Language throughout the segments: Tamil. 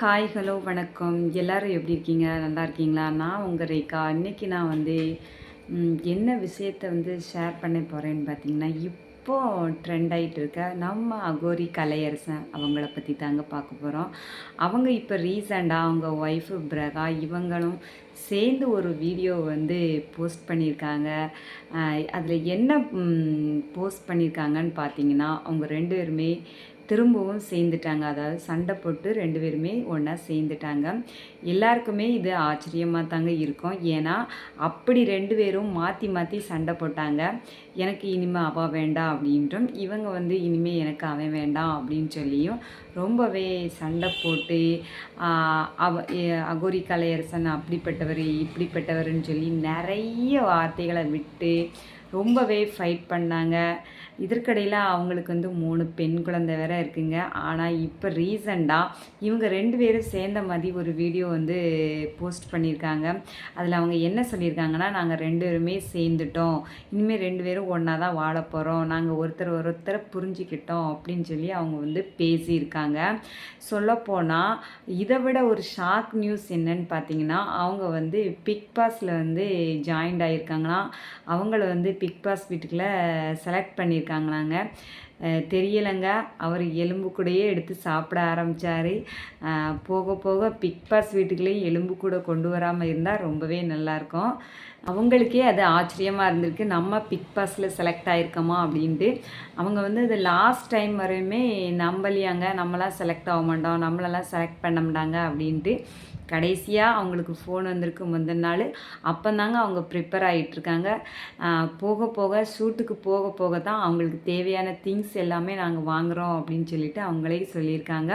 ஹாய் ஹலோ வணக்கம். எல்லாரும் எப்படி இருக்கீங்க? நல்லா இருக்கீங்களா? நான் உங்கள் ரேகா. இன்றைக்கி நான் வந்து என்ன விஷயத்தை வந்து ஷேர் பண்ண போகிறேன்னு பார்த்தீங்கன்னா இப்போ ட்ரெண்ட் ஆகிட்டு இருக்க நம்ம அகோரி கலையரசன் அவங்கள பற்றி தாங்க பார்க்க போகிறோம் அவங்க இப்போ ரீசண்டாக அவங்க ஒய்ஃபு பிரகா இவங்களும் சேர்ந்து ஒரு வீடியோ வந்து போஸ்ட் பண்ணியிருக்காங்க. அதில் என்ன போஸ்ட் பண்ணியிருக்காங்கன்னு பார்த்தீங்கன்னா அவங்க ரெண்டு பேருமே திரும்பவும் சேர்ந்துட்டாங்க. அதாவது சண்டை போட்டு ரெண்டு பேருமே ஒன்றா சேர்ந்துட்டாங்க. எல்லாருக்குமே இது ஆச்சரியமாக தாங்க இருக்கும். ஏன்னா அப்படி ரெண்டு பேரும் மாற்றி மாற்றி சண்டை போட்டாங்க. எனக்கு இனிமே அவள் வேண்டாம் அப்படின்ட்டும் இவங்க வந்து இனிமே எனக்கு அவன் வேண்டாம் அப்படின்னு சொல்லியும் ரொம்பவே சண்டை போட்டு அவ அகோரி கலையரசன் அப்படிப்பட்டவர் இப்படிப்பட்டவர்னு சொல்லி நிறைய வார்த்தைகளை விட்டு ரொம்பவே ஃபைட் பண்ணாங்க. இதற்கடையில் அவங்களுக்கு வந்து மூணு பெண் குழந்தை வேற இருக்குங்க. ஆனால் இப்போ ரீசண்டாக இவங்க ரெண்டு பேரும் சேர்ந்த மாதிரி ஒரு வீடியோ வந்து போஸ்ட் பண்ணியிருக்காங்க. அதில் அவங்க என்ன சொல்லியிருக்காங்கன்னா நாங்கள் ரெண்டு பேருமே சேர்ந்துட்டோம். இனிமேல் ரெண்டு பேரும் ஒன்றா தான் வாழ போகிறோம் நாங்கள் ஒருத்தர் ஒருத்தரை புரிஞ்சுக்கிட்டோம். அப்படின்னு சொல்லி அவங்க வந்து பேசியிருக்காங்க. சொல்லப்போனால் இதை விட ஒரு ஷாக் நியூஸ் என்னன்னு பார்த்தீங்கன்னா அவங்க வந்து பிக் பாஸில் வந்து ஜாயின்ட் ஆகியிருக்காங்கன்னா அவங்கள வந்து பிக் பாஸ் வீட்டுக்குள்ளே செலக்ட் பண்ணியிருக்காங்களாங்க. தெரியலைங்க. அவர் எலும்பு கூடையே எடுத்து சாப்பிட ஆரம்பித்தார் போக போக பிக் பாஸ் வீட்டுக்குள்ளேயும் எலும்பு கூட கொண்டு வராமல் இருந்தால் ரொம்பவே நல்லாயிருக்கும். அவங்களுக்கே அது ஆச்சரியமாக இருந்திருக்கு. நம்ம பிக் பாஸில் செலக்ட் ஆகிருக்கோமா அப்படின்ட்டு. அவங்க வந்து அது லாஸ்ட் டைம் வரையுமே நம்பலையாங்க. நம்மளாம் செலக்ட் ஆக மாட்டோம். நம்மளெல்லாம் செலக்ட் பண்ண மாட்டாங்க அப்படின்ட்டு. கடைசியாக அவங்களுக்கு ஃபோன் வந்திருக்கு முந்தின நாள். அப்போந்தாங்க அவங்க ப்ரிப்பேர் ஆகிட்டுருக்காங்க போக போக ஷூட்டுக்கு போக போக தான் அவங்களுக்கு தேவையான திங்ஸ் எல்லாமே நாங்கள் வாங்குகிறோம் அப்படின்னு சொல்லிட்டு அவங்களே சொல்லியிருக்காங்க.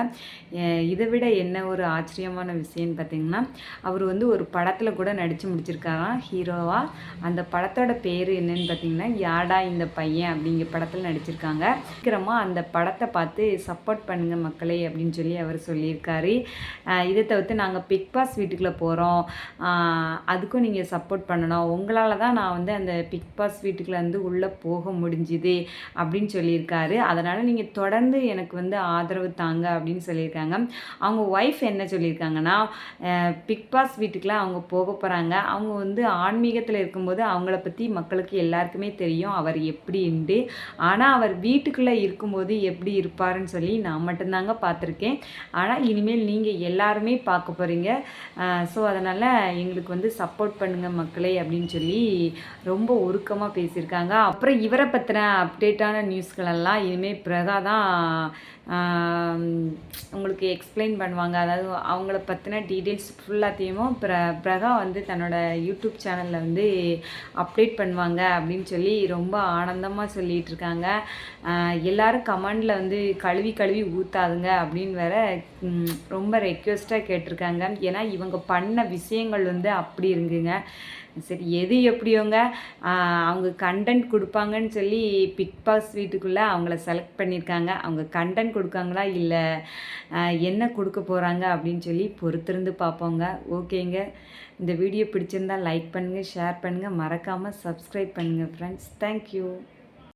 இதை விட என்ன ஒரு ஆச்சரியமான விஷயம்னு பார்த்தீங்கன்னா அவர் வந்து ஒரு படத்தில் கூட நடித்து முடிச்சிருக்காராம் ஹீரோவாக அந்த படத்தோட பேர் என்னன்னு பார்த்தீங்கன்னா யாடா இந்த பையன் அப்படிங்கிற படத்தில் நடிச்சிருக்காங்க. சீக்கிரமாக அந்த படத்தை பார்த்து சப்போர்ட் பண்ணுங்க மக்களே அப்படின்னு சொல்லி அவர் சொல்லியிருக்காரு. இதை தவிர்த்து நாங்கள் பிக் பாஸ் வீட்டுக்குள்ளே போகிறோம் அதுக்கும் நீங்கள் சப்போர்ட் பண்ணணும். உங்களால் தான் நான் வந்து அந்த பிக் பாஸ் வீட்டுக்குலேருந்து வந்து உள்ளே போக முடிஞ்சுது அப்படின்னு சொல்லியிருக்காரு. அதனால் நீங்கள் தொடர்ந்து எனக்கு வந்து ஆதரவு தாங்க அப்படின்னு சொல்லியிருக்காங்க. அவங்க ஒய்ஃப் என்ன சொல்லியிருக்காங்கன்னா பிக் பாஸ் வீட்டுக்குலாம் அவங்க போக போகிறாங்க அவங்க வந்து ஆன்மீகத்தில் இருக்கும்போது அவங்கள பற்றி மக்களுக்கு எல்லாருக்குமே தெரியும். அவர் எப்படின்ட்டு. ஆனால் அவர் வீட்டுக்குள்ளே இருக்கும்போது எப்படி இருப்பாருன்னு சொல்லி நான் மட்டும்தாங்க பார்த்துருக்கேன். ஆனால் இனிமேல் நீங்கள் எல்லாருமே பார்க்க போகிறீங்க ஸோ அதனால் எங்களுக்கு வந்து சப்போர்ட் பண்ணுங்கள் மக்களே அப்படின்னு சொல்லி ரொம்ப உருக்கமாக பேசியிருக்காங்க. அப்புறம் இவரை பற்றின அப்டேட்டான நியூஸ்களெல்லாம் இனிமேல் பிரகா தான் உங்களுக்கு எக்ஸ்பிளைன் பண்ணுவாங்க. அதாவது அவங்கள பற்றின டீட்டெயில்ஸ் ஃபுல்லாத்தையும் பிர பிரகா வந்து தன்னோட யூடியூப் சேனலில் வந்து அப்டேட் பண்ணுவாங்க அப்படின்னு சொல்லி ரொம்ப ஆனந்தமாக சொல்லிகிட்டு இருக்காங்க எல்லோரும் கமெண்டில் வந்து கழுவி கழுவி ஊற்றாதுங்க அப்படின்னு வேற ரொம்ப ரெக்வெஸ்ட்டாக கேட்டிருக்காங்க. ஏன்னா இவங்க பண்ண விஷயங்கள் வந்து அப்படி இருக்குங்க. சரி எது எப்படியோங்க? அவங்க கண்டென்ட் கொடுப்பாங்கன்னு சொல்லி பிக் பாஸ் வீட்டுக்குள்ளே அவங்கள செலக்ட் பண்ணியிருக்காங்க அவங்க கண்டென்ட் கொடுக்காங்களா? இல்லை என்ன கொடுக்க போகிறாங்க அப்படின்னு சொல்லி பொறுத்திருந்து பார்ப்போங்க. ஓகேங்க. இந்த வீடியோ பிடிச்சிருந்தா லைக் பண்ணுங்கள் ஷேர் பண்ணுங்கள் மறக்காமல் சப்ஸ்கிரைப் பண்ணுங்கள் ஃப்ரெண்ட்ஸ் தேங்க்யூ